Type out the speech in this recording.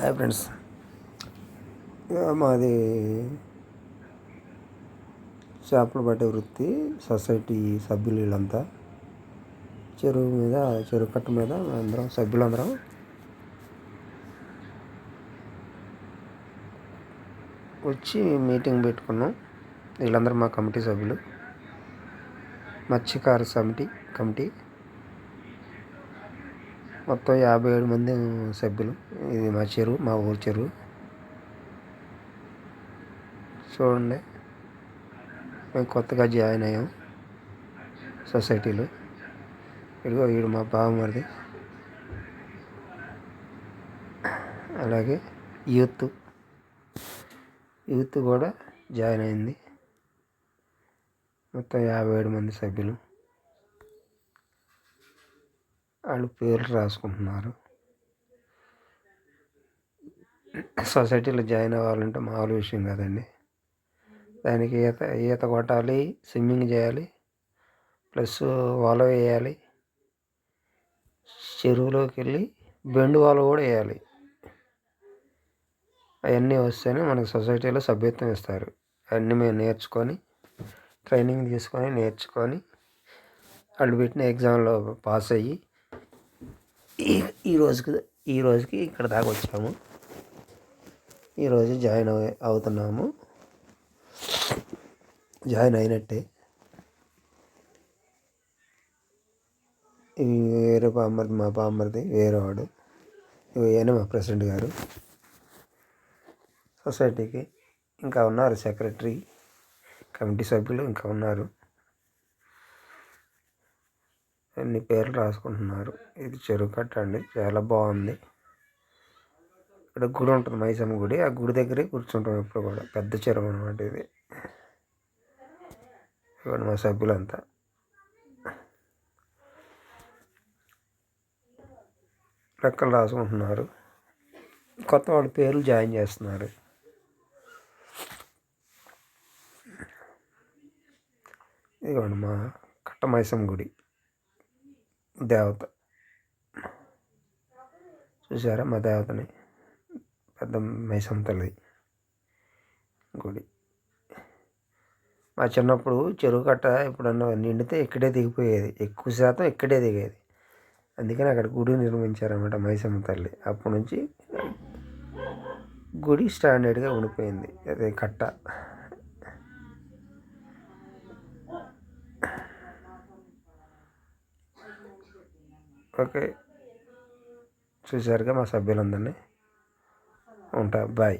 Hi friends. మాది చేపలు పట్టే వృత్తి సొసైటీ సభ్యులు వీళ్ళంతా. చెరువు మీద చెరువు కట్ట మీద అందరం సభ్యులందరం. వచ్చి మీటింగ్ పెట్టుకున్నాం. వీళ్ళందరూ మా కమిటీ సభ్యులు. మత్స్యకార సమితి కమిటీ. మొత్తం యాభై ఏడు మంది సభ్యులు. ఇది మా చెరువు మా ఊరు చెరువు. చూడండి. మేము కొత్తగా జాయిన్ అయ్యాం సొసైటీలో. ఇదిగో వీడు మా బావమరిది అలాగే యూత్. యూత్ కూడా జాయిన్ అయింది. మొత్తం యాభై ఏడు మంది సభ్యులు. వాళ్ళు పేర్లు రాసుకుంటున్నారు. సొసైటీలో జాయిన్ అవ్వాలంటే మామూలు విషయం కాదండి. దానికి ఈత ఈత కొట్టాలి స్విమ్మింగ్ చేయాలి ప్లస్ వల వేయాలి చెరువులోకి వెళ్ళి బెండు వల కూడా వేయాలి. అవన్నీ వస్తేనే మనకు సొసైటీలో సభ్యత్వం ఇస్తారు. అవన్నీ మేము నేర్చుకొని ట్రైనింగ్ తీసుకొని నేర్చుకొని వాళ్ళు పెట్టిన ఎగ్జామ్లో పాస్ అయ్యి ఈ రోజుకి ఈ రోజుకి ఇక్కడ దాకా వచ్చాము. ఈరోజు జాయిన్ అవు అవుతున్నాము. జాయిన్ అయినట్టే. ఇవి వేరే బామ్మర్ది మా పామర్ది వేరే వాడు. ఈయన మా ప్రెసిడెంట్ గారు. సొసైటీకి ఇంకా ఉన్నారు సెక్రటరీ కమిటీ సభ్యులు ఇంకా ఉన్నారు. అన్ని పేర్లు రాసుకుంటున్నారు. ఇది చెరువు కట్ట అండి. చాలా బాగుంది. ఇక్కడ గుడి ఉంటుంది. మైసమ్మ గుడి. ఆ గుడి దగ్గరే కూర్చుంటాం ఎప్పుడు కూడా. పెద్ద చెరువు అనమాట ఇది. ఇక్కడ మా సభ్యులంతా. లెక్కలు రాసుకుంటున్నారు. కొత్త వాళ్ళ పేర్లు జాయిన్ చేస్తున్నారు. ఇదిగోండి మా కట్టమైసం గుడి. దేవత. చూసారా మా దేవతని. పెద్ద మైసం తల్లి గుడి. మా చిన్నప్పుడు చెరువు కట్ట ఎప్పుడన్నా నిండితే ఇక్కడే దిగిపోయేది. ఎక్కువ శాతం ఇక్కడే దిగేది. అందుకని అక్కడ గుడి నిర్మించారన్నమాట మైసమ్మ తల్లి. అప్పటి నుంచి గుడి స్టాండర్డ్గా ఉండిపోయింది. అదే కట్ట. ఓకే. చూసారుగా మా సభ్యులందరినీ. ఉంటా బాయ్.